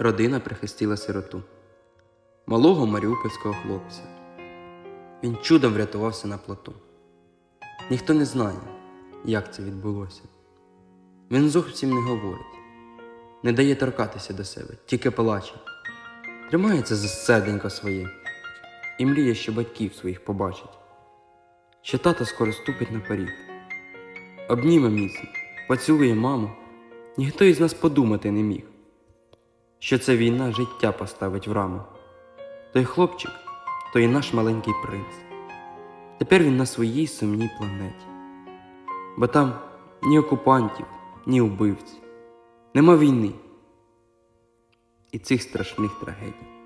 родина прихистила сироту, малого маріупольського хлопця. Він чудом врятувався на плоту. Ніхто не знає, як це відбулося. Він зовсім не говорить, не дає торкатися до себе, тільки плаче, тримається за серденько своє і мріє, що батьків своїх побачить, що тато скоро ступить на поріг. Обніме міцно, поцілує маму, ніхто із нас подумати не міг, що ця війна життя поставить в раму. Той хлопчик, то і наш маленький принц. Тепер він на своїй сумній планеті. Бо там ні окупантів, ні убивців, нема війни і цих страшних трагедій.